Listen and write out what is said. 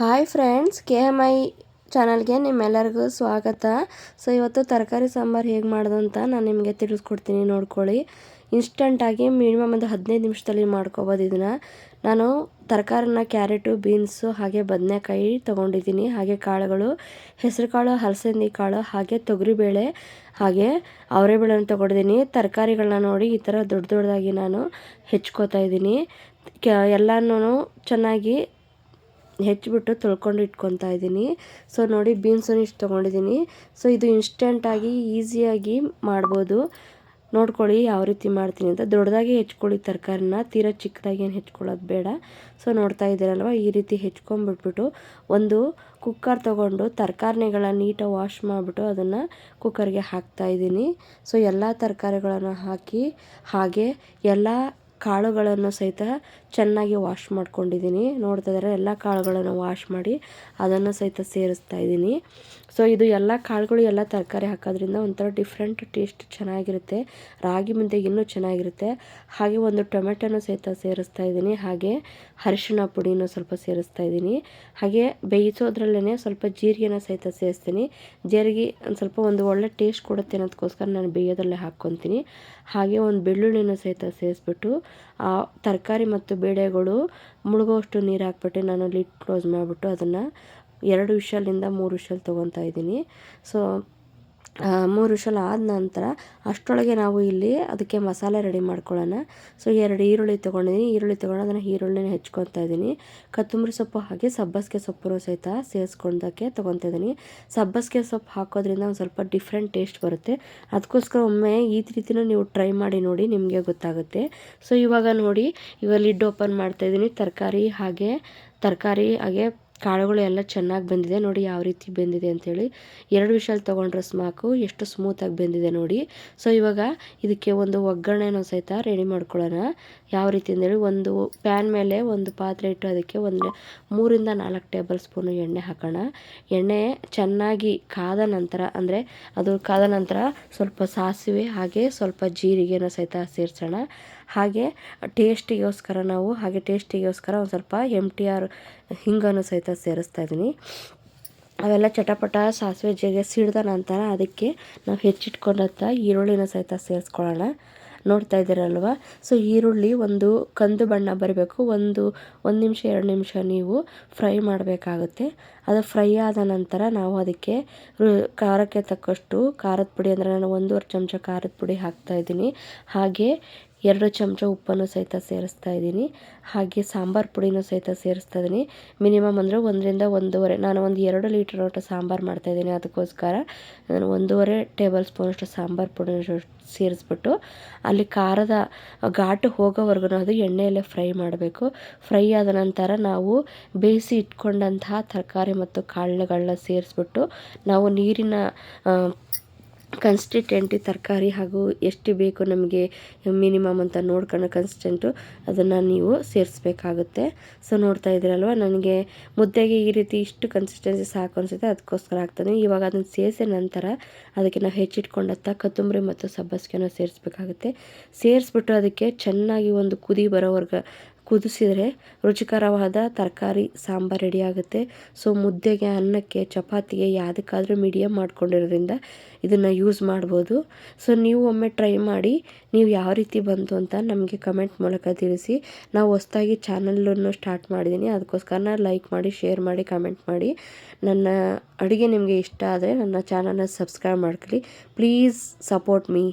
Hi friends, K M I ಚಾನಲ್ಗೆ ನಿಮ್ಮೆಲ್ಲರಿಗೂ ಸ್ವಾಗತ. ಸೊ, ಇವತ್ತು ತರಕಾರಿ ಸಾಂಬಾರು ಹೇಗೆ ಮಾಡೋದು ಅಂತ ನಾನು ನಿಮಗೆ ತಿಳಿಸ್ಕೊಡ್ತೀನಿ, ನೋಡ್ಕೊಳ್ಳಿ. ಇನ್ಸ್ಟಂಟಾಗಿ ಮಿನಿಮಮ್ ಒಂದು ಹದಿನೈದು ನಿಮಿಷದಲ್ಲಿ ಮಾಡ್ಕೋಬೋದು ಇದನ್ನು. ನಾನು ತರಕಾರಿನ ಕ್ಯಾರೆಟು, ಬೀನ್ಸು, ಹಾಗೆ ಬದನೆಕಾಯಿ ತೊಗೊಂಡಿದ್ದೀನಿ. ಹಾಗೆ ಕಾಳುಗಳು, ಹೆಸರುಕಾಳು ಹಲಸಂದಿ ಕಾಳು ಹಾಗೆ ತೊಗರಿಬೇಳೆ, ಹಾಗೆ ಅವರೆಬೇಳೆನ ತೊಗೊಂಡಿದ್ದೀನಿ. ತರಕಾರಿಗಳನ್ನ ನೋಡಿ ಈ ಥರ ದೊಡ್ಡ ದೊಡ್ಡದಾಗಿ ನಾನು ಹೆಚ್ಕೋತಾ ಇದ್ದೀನಿ. ಕ ಎಲ್ಲನೂ ಚೆನ್ನಾಗಿ ಹೆಚ್ಚಿಬಿಟ್ಟು ತೊಳ್ಕೊಂಡು ಇಟ್ಕೊತಾ ಇದ್ದೀನಿ. ಸೊ ನೋಡಿ ಬೀನ್ಸನ್ನು ಇಷ್ಟು ತೊಗೊಂಡಿದ್ದೀನಿ. ಸೊ ಇದು ಇನ್ಸ್ಟೆಂಟಾಗಿ ಈಸಿಯಾಗಿ ಮಾಡ್ಬೋದು. ನೋಡ್ಕೊಳ್ಳಿ ಯಾವ ರೀತಿ ಮಾಡ್ತೀನಿ ಅಂತ. ದೊಡ್ಡದಾಗಿ ಹೆಚ್ಕೊಳ್ಳಿ ತರಕಾರಿನ. ತೀರಾ ಚಿಕ್ಕದಾಗಿ ಏನು ಹೆಚ್ಕೊಳ್ಳೋದು ಬೇಡ. ಸೊ ನೋಡ್ತಾ ಇದ್ದೀರಲ್ವ? ಈ ರೀತಿ ಹೆಚ್ಕೊಂಬಿಟ್ಬಿಟ್ಟು ಒಂದು ಕುಕ್ಕರ್ ತೊಗೊಂಡು ತರಕಾರಿಗಳ ನೀಟಾಗಿ ವಾಶ್ ಮಾಡಿಬಿಟ್ಟು ಅದನ್ನು ಕುಕ್ಕರ್ಗೆ ಹಾಕ್ತಾ ಇದ್ದೀನಿ. ಸೊ ಎಲ್ಲ ತರಕಾರಿಗಳನ್ನು ಹಾಕಿ, ಹಾಗೆ ಎಲ್ಲ ಕಾಳುಗಳನ್ನು ಸಹಿತ ಚೆನ್ನಾಗಿ ವಾಶ್ ಮಾಡ್ಕೊಂಡಿದ್ದೀನಿ. ನೋಡ್ತಾ ಇದ್ದಾರೆ, ಎಲ್ಲ ಕಾಳುಗಳನ್ನು ವಾಶ್ ಮಾಡಿ ಅದನ್ನು ಸಹಿತ ಸೇರಿಸ್ತಾ ಇದ್ದೀನಿ. ಸೊ ಇದು ಎಲ್ಲ ಕಾಳುಗಳು ಎಲ್ಲ ತರಕಾರಿ ಹಾಕೋದ್ರಿಂದ ಒಂಥರ ಡಿಫ್ರೆಂಟ್ ಟೇಸ್ಟ್ ಚೆನ್ನಾಗಿರುತ್ತೆ. ರಾಗಿ ಮುದ್ದೆಗೆ ಇನ್ನೂ ಚೆನ್ನಾಗಿರುತ್ತೆ. ಹಾಗೆ ಒಂದು ಟೊಮೆಟೊನೂ ಸಹಿತ ಸೇರಿಸ್ತಾ ಇದ್ದೀನಿ. ಹಾಗೆ ಅರಿಶಿಣ ಪುಡಿನೂ ಸ್ವಲ್ಪ ಸೇರಿಸ್ತಾ ಇದ್ದೀನಿ. ಹಾಗೆ ಬೇಯಿಸೋದ್ರಲ್ಲೇ ಸ್ವಲ್ಪ ಜೀರಿಗೆನ ಸಹಿತ ಸೇರಿಸ್ತೀನಿ. ಜೀರಿಗೆ ಸ್ವಲ್ಪ ಒಂದು ಒಳ್ಳೆ ಟೇಸ್ಟ್ ಕೊಡುತ್ತೆ ಅನ್ನೋದಕ್ಕೋಸ್ಕರ ನಾನು ಬೇಯೋದಲ್ಲೇ ಹಾಕ್ಕೊತೀನಿ. ಹಾಗೆ ಒಂದು ಬೆಳ್ಳುಳ್ಳಿನೂ ಸಹಿತ ಸೇರಿಸ್ಬಿಟ್ಟು ತರಕಾರಿ ಮತ್ತು ಬೇಳೆಗಳು ಮುಳುಗೋಷ್ಟು ನೀರು ಹಾಕ್ಬಿಟ್ಟು ನಾನು ಲಿಡ್ ಕ್ಲೋಸ್ ಮಾಡಿಬಿಟ್ಟು ಅದನ್ನು ಎರಡು ವಿಷಲಿಂದ ಮೂರು ವಿಷಲ್ ತೊಗೊತಾ ಇದ್ದೀನಿ. ಸೊ ಮೂರು ವಿಷಲ್ ಆದ ನಂತರ ಅಷ್ಟರೊಳಗೆ ನಾವು ಇಲ್ಲಿ ಅದಕ್ಕೆ ಮಸಾಲೆ ರೆಡಿ ಮಾಡ್ಕೊಳ್ಳೋಣ. ಸೊ ಎರಡು ಈರುಳ್ಳಿ ತೊಗೊಂಡಿದ್ದೀನಿ ಈರುಳ್ಳಿ ತೊಗೊಂಡು ಅದನ್ನು ಈರುಳ್ಳಿನ ಹೆಚ್ಕೊತಾ ಇದ್ದೀನಿ ಕೊತ್ತಂಬರಿ ಸೊಪ್ಪು ಹಾಗೆ ಸಬ್ಬಸಿಗೆ ಸೊಪ್ಪು ಸಹಿತ ಸೇರಿಸ್ಕೊಂಡಕ್ಕೆ ತೊಗೊತಾ ಇದ್ದೀನಿ ಸಬ್ಬಸಿಗೆ ಸೊಪ್ಪು ಹಾಕೋದ್ರಿಂದ ಒಂದು ಸ್ವಲ್ಪ ಡಿಫ್ರೆಂಟ್ ಟೇಸ್ಟ್ ಬರುತ್ತೆ. ಅದಕ್ಕೋಸ್ಕರ ಒಮ್ಮೆ ಈ ರೀತಿನೂ ನೀವು ಟ್ರೈ ಮಾಡಿ ನೋಡಿ ನಿಮಗೆ ಗೊತ್ತಾಗುತ್ತೆ. ಸೊ ಇವಾಗ ನೋಡಿ, ಇವಾಗ ಲಿಡ್ ಓಪನ್ ಮಾಡ್ತಾಯಿದ್ದೀನಿ ತರಕಾರಿ ಹಾಗೆ ತರಕಾರಿ ಹಾಗೆ ಕಾಳುಗಳು ಎಲ್ಲ ಚೆನ್ನಾಗಿ ಬೆಂದಿದೆ ನೋಡಿ, ಯಾವ ರೀತಿ ಬೆಂದಿದೆ ಅಂಥೇಳಿ ಎರಡು ವಿಷಲ್ ತೊಗೊಂಡ್ರೆ ಸ್ಮಾಕು, ಎಷ್ಟು ಸ್ಮೂತಾಗಿ ಬೆಂದಿದೆ ನೋಡಿ. ಸೊ ಇವಾಗ ಇದಕ್ಕೆ ಒಂದು ಒಗ್ಗರಣೆನೂ ಸಹಿತ ರೆಡಿ ಮಾಡ್ಕೊಳ್ಳೋಣ. ಯಾವ ರೀತಿ ಅಂದೇಳಿ ಒಂದು ಪ್ಯಾನ್ ಮೇಲೆ ಒಂದು ಪಾತ್ರೆ ಇಟ್ಟು ಅದಕ್ಕೆ ಒಂದು ಮೂರಿಂದ ನಾಲ್ಕು ಟೇಬಲ್ ಸ್ಪೂನು ಎಣ್ಣೆ ಹಾಕೋಣ. ಎಣ್ಣೆ ಚೆನ್ನಾಗಿ ಕಾದ ನಂತರ, ಅಂದರೆ ಅದು ಕಾದ ನಂತರ ಸ್ವಲ್ಪ ಸಾಸಿವೆ ಹಾಗೆ ಸ್ವಲ್ಪ ಜೀರಿಗೆನ ಸಹಿತ ಸೇರಿಸೋಣ. ಹಾಗೆ ಟೇಸ್ಟಿಗೋಸ್ಕರ ನಾವು, ಹಾಗೆ ಟೇಸ್ಟಿಗೋಸ್ಕರ ಒಂದು ಸ್ವಲ್ಪ ಎಂ ಟಿ ಆರ್ ಹಿಂಗನ್ನು ಸಹಿತ ಸೇರಿಸ್ತಾ ಇದ್ದೀನಿ. ಅವೆಲ್ಲ ಚಟಪಟ ಸಾಸಿವೆ ಜೀರಿಗೆ ಸಿಡ್ದ ನಂತರ ಅದಕ್ಕೆ ನಾವು ಹೆಚ್ಚಿಟ್ಕೊಂಡಂಥ ಈರುಳ್ಳಿನ ಸಹಿತ ಸೇರಿಸ್ಕೊಳ್ಳೋಣ. ನೋಡ್ತಾ ಇದ್ದೀರಲ್ವ? ಸೊ ಈರುಳ್ಳಿ ಒಂದು ಕಂದು ಬಣ್ಣ ಬರಬೇಕು. ಒಂದು ಒಂದು ನಿಮಿಷ, ಎರಡು ನಿಮಿಷ ನೀವು ಫ್ರೈ ಮಾಡಬೇಕಾಗುತ್ತೆ. ಅದು ಫ್ರೈ ಆದ ನಂತರ ನಾವು ಅದಕ್ಕೆ ಖಾರಕ್ಕೆ ತಕ್ಕಷ್ಟು ಖಾರದ ಪುಡಿ ಅಂದರೆ ನಾನು ಒಂದೂವರೆ ಚಮಚ ಖಾರದ ಪುಡಿ ಹಾಕ್ತಾ ಇದ್ದೀನಿ. ಹಾಗೆ ಎರಡು ಚಮಚ ಉಪ್ಪನ್ನು ಸಹಿತ ಸೇರಿಸ್ತಾ ಇದ್ದೀನಿ. ಹಾಗೆ ಸಾಂಬಾರು ಪುಡಿನೂ ಸಹಿತ ಸೇರಿಸ್ತಾ ಇದ್ದೀನಿ. ಮಿನಿಮಮ್ ಅಂದರೆ ಒಂದರಿಂದ ಒಂದೂವರೆ. ನಾನು ಒಂದು ಎರಡು ಲೀಟರ್ ಅಷ್ಟು ಸಾಂಬಾರು ಮಾಡ್ತಾಯಿದ್ದೀನಿ ಅದಕ್ಕೋಸ್ಕರ. ನಾನು ಒಂದೂವರೆ ಟೇಬಲ್ ಸ್ಪೂನಷ್ಟು ಸಾಂಬಾರು ಪುಡಿ ಸೇರಿಸ್ಬಿಟ್ಟು ಅಲ್ಲಿ ಖಾರದ ಘಾಟು ಹೋಗೋವರೆಗೂ ಅದು ಎಣ್ಣೆಯಲ್ಲೇ ಫ್ರೈ ಮಾಡಬೇಕು. ಫ್ರೈ ಆದ ನಂತರ ನಾವು ಬೇಯಿಸಿ ಇಟ್ಕೊಂಡಂತಹ ತರಕಾರಿ ಮತ್ತು ಕಾಳುಗಳನ್ನ ಸೇರಿಸ್ಬಿಟ್ಟು ನಾವು ನೀರಿನ ಕನ್ಸ್ಟಿಟೆಂಟಿ ತರಕಾರಿ ಹಾಗೂ ಎಷ್ಟು ಬೇಕು ನಮಗೆ ಮಿನಿಮಮ್ ಅಂತ ನೋಡ್ಕೊಂಡು ಕನ್ಸ್ಟೆಂಟು ಅದನ್ನು ನೀವು ಸೇರಿಸ್ಬೇಕಾಗುತ್ತೆ. ಸೊ ನೋಡ್ತಾ ಇದ್ದೀರಲ್ವ? ನನಗೆ ಮುದ್ದೆಗೆ ಈ ರೀತಿ ಇಷ್ಟು ಕನ್ಸಿಸ್ಟೆನ್ಸಿ ಸಾಕು ಅನಿಸುತ್ತೆ, ಅದಕ್ಕೋಸ್ಕರ ಆಗ್ತದೆ ಇವಾಗ ಅದನ್ನು ಸೇರಿಸಿದ ನಂತರ ಅದಕ್ಕೆ ನಾವು ಹೆಚ್ಚಿಟ್ಕೊಂಡತ್ತ ಕೊತ್ತಂಬರಿ ಮತ್ತು ಸಬ್ಬಸ್ಗೆನ ಸೇರಿಸ್ಬೇಕಾಗುತ್ತೆ. ಸೇರಿಸ್ಬಿಟ್ಟು ಅದಕ್ಕೆ ಚೆನ್ನಾಗಿ ಒಂದು ಕುದಿ ಬರೋವರೆಗೆ ಕುದಿಸಿದರೆ ರುಚಿಕರವಾದ ತರಕಾರಿ, ಸಾಂಬಾರು ರೆಡಿ ಆಗುತ್ತೆ ಸೊ, ಮುದ್ದೆಗೆ, ಅನ್ನಕ್ಕೆ, ಚಪಾತಿಗೆ ಯಾವುದಕ್ಕಾದರೂ ಮೀಡಿಯಮ್ ಮಾಡ್ಕೊಂಡಿರೋದ್ರಿಂದ ಇದನ್ನು ಯೂಸ್ ಮಾಡ್ಬೋದು. ಸೊ, ನೀವು ಒಮ್ಮೆ ಟ್ರೈ ಮಾಡಿ, ನೀವು ಯಾವ ರೀತಿ ಬಂತು ಅಂತ ನಮಗೆ ಕಮೆಂಟ್ ಮೂಲಕ ತಿಳಿಸಿ. ನಾವು ಹೊಸ್ದಾಗಿ ಚಾನಲನ್ನು ಸ್ಟಾರ್ಟ್ ಮಾಡಿದ್ದೀನಿ ಅದಕ್ಕೋಸ್ಕರ ಲೈಕ್ ಮಾಡಿ ಶೇರ್ ಮಾಡಿ ಕಮೆಂಟ್ ಮಾಡಿ. ನನ್ನ ಅಡುಗೆ ನಿಮಗೆ ಇಷ್ಟ ಆದರೆ ನನ್ನ ಚಾನಲ್ನ ಸಬ್ಸ್ಕ್ರೈಬ್ ಮಾಡ್ಕೊಳ್ಳಿ. Please support me